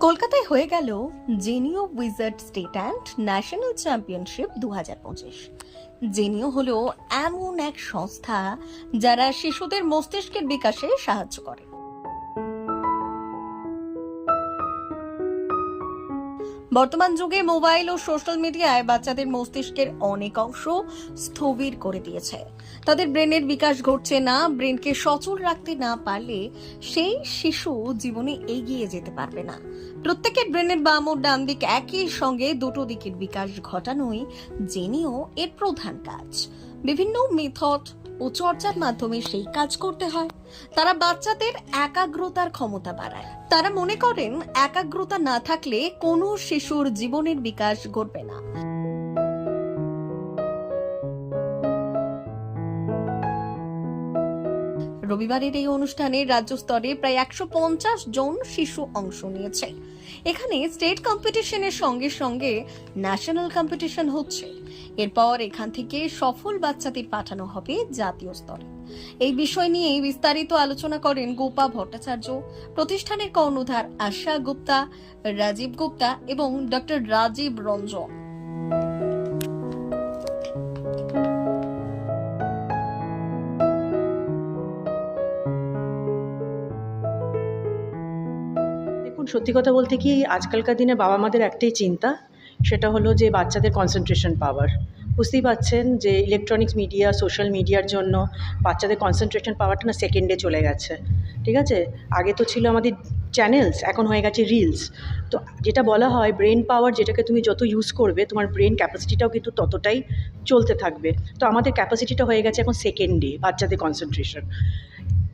কলকাতায় হয়ে গেল Genio Wizard state and national championship দু হাজার পঁচিশ। জেনিও হলো এমন এক সংস্থা যারা শিশুদের মস্তিষ্কের বিকাশে সাহায্য করে। বর্তমান যুগে মোবাইল ও সোশ্যাল মিডিয়ায় বাচ্চাদের মস্তিষ্কের অনেক অংশ স্থবির করে দিয়েছে। তাদের ব্রেনের বিকাশ ঘটছে না, ব্রেনকে সচল রাখতে না পারলে সেই শিশু জীবনে এগিয়ে যেতে পারবে না। প্রত্যেকের ব্রেনের বাম ও ডান দিক একই সঙ্গে দুটো দিকের বিকাশ ঘটানোই জেনেও এর প্রধান কাজ। বিভিন্ন মেথড ও চর্চার মাধ্যমে সেই কাজ করতে হয়। তারা বাচ্চাদের একাগ্রতার ক্ষমতা বাড়ায়। তারা মনে করেন, একাগ্রতা না থাকলে কোনো শিশুর জীবনের বিকাশ ঘটবে না। রবিবারের এই অনুষ্ঠানে রাজ্য স্তরে প্রায় একশো পঞ্চাশ জন শিশু অংশ নিয়েছে। এখানে স্টেট কম্পিটিশনের সঙ্গে সঙ্গে ন্যাশনাল কম্পিটিশন হচ্ছে। এরপর এখান থেকে সফল বাচ্চাদের পাঠানো হবে জাতীয় স্তরে। এই বিষয় নিয়ে বিস্তারিত আলোচনা করেন গোপা ভট্টাচার্য, প্রতিষ্ঠানের কর্ণধার আশা গুপ্তা, রাজীব গুপ্তা এবং ডক্টর রাজীব রঞ্জন। সত্যি কথা বলতে কি, আজকালকার দিনে বাবা মাদের একটাই চিন্তা সেটা হলো যে বাচ্চাদের কনসেন্ট্রেশন পাওয়ার বুঝতেই পাচ্ছেন যে ইলেকট্রনিক্স মিডিয়া সোশ্যাল মিডিয়ার জন্য বাচ্চাদের কনসেন্ট্রেশন পাওয়ারটা না সেকেন্ডে চলে গেছে। ঠিক আছে? আগে তো ছিল আমাদের চ্যানেলস এখন হয়ে গেছে রিলস তো যেটা বলা হয় ব্রেন পাওয়ার যেটাকে তুমি যত ইউজ করবে, তোমার ব্রেন ক্যাপাসিটিটাও কিন্তু ততটাই চলতে থাকবে। তো আমাদের ক্যাপাসিটিটা হয়ে গেছে এখন সেকেন্ডে বাচ্চাদের কনসেন্ট্রেশন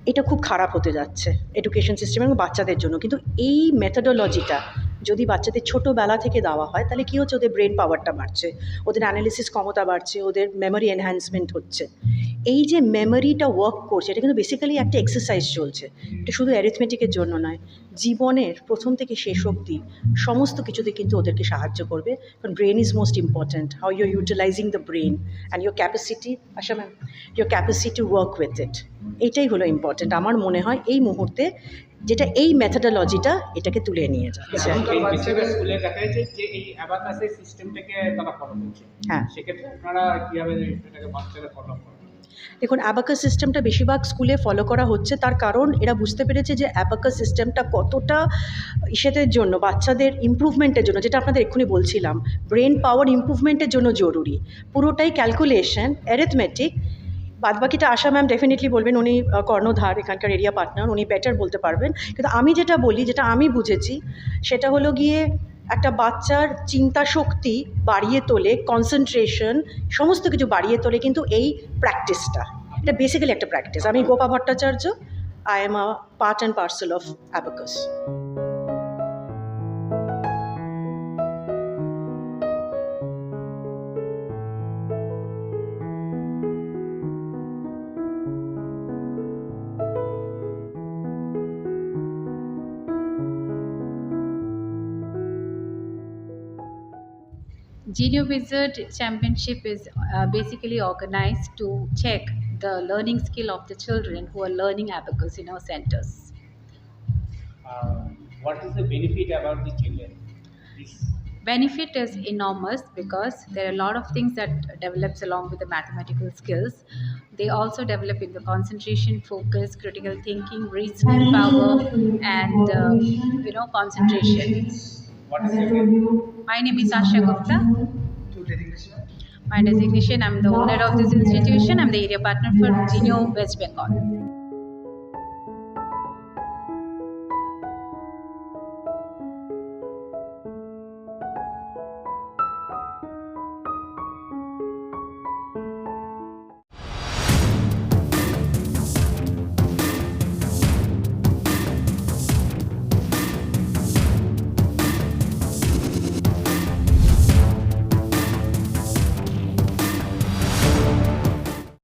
এটা খুব খারাপ হতে যাচ্ছে এডুকেশন সিস্টেম এবং বাচ্চাদের জন্য। কিন্তু এই মেথডোলজিটা যদি বাচ্চাদের ছোটোবেলা থেকে দেওয়া হয়, তাহলে কী হচ্ছে? ওদের ব্রেন পাওয়ারটা বাড়ছে। ওদের অ্যানালিসিস ক্ষমতা বাড়ছে। ওদের মেমোরি এনহ্যান্সমেন্ট হচ্ছে। এই যে মেমোরিটা ওয়ার্ক করছে এটা কিন্তু বেসিক্যালি একটা এক্সারসাইজ চলছে। এটা শুধু অ্যারিথমেটিকের জন্য নয় জীবনের প্রথম থেকে শেষ অবধি সমস্ত কিছুতে কিন্তু ওদেরকে সাহায্য করবে। কারণ brain is most important how you're utilising the brain and your capacity Asha ma'am your capacity work with it এইটাই হলো ইম্পর্ট্যান্ট আমার মনে হয় এই মুহূর্তে যেটা এই মেথডোলজিটা এটাকে তুলে নিয়ে যাচ্ছে। করছে। হ্যাঁ। সেক্ষেত্রে আপনারা কীভাবে এটাকে বাচ্চারা ফলো করেন দেখুন অ্যাবাকাস সিস্টেমটা বেশিরভাগ স্কুলে ফলো করা হচ্ছে। তার কারণ, এরা বুঝতে পেরেছে যে অ্যাবাকাস সিস্টেমটা কতটা ইসেদের জন্য, বাচ্চাদের ইম্প্রুভমেন্টের জন্য, যেটা আপনাদের এক্ষুনি বলছিলাম। ব্রেন পাওয়ার ইমপ্রুভমেন্টের জন্য জরুরি। পুরোটাই ক্যালকুলেশন অ্যারিথমেটিক বাদবাকিটা আশা ম্যাম ডেফিনেটলি বলবেন, উনি কর্ণধার, এখানকার এরিয়া পার্টনার উনি বেটার বলতে পারবেন। কিন্তু আমি যেটা বলি, যেটা আমি বুঝেছি, সেটা হলো গিয়ে একটা বাচ্চার চিন্তা শক্তি বাড়িয়ে তোলে কনসেন্ট্রেশন সমস্ত কিছু বাড়িয়ে তোলে কিন্তু এই প্র্যাকটিসটা এটা বেসিক্যালি একটা প্র্যাকটিস আমি Gopa Bhattacharya I am a part and parcel of abacus Genio Wizard Championship is uh, basically organized to check the learning skill of the children who are learning abacus in our centers. Uh, what is the benefit about the children? This Benefit is enormous because there are a lot of things that develops along with the mathematical skills. They also develop in the concentration, focus, critical thinking, reasoning power, and uh, you know concentration. What is your name? My name is Asha Gupta. To designation? My designation: I'm the owner of this institution. I'm the area partner for Genio West Bengal.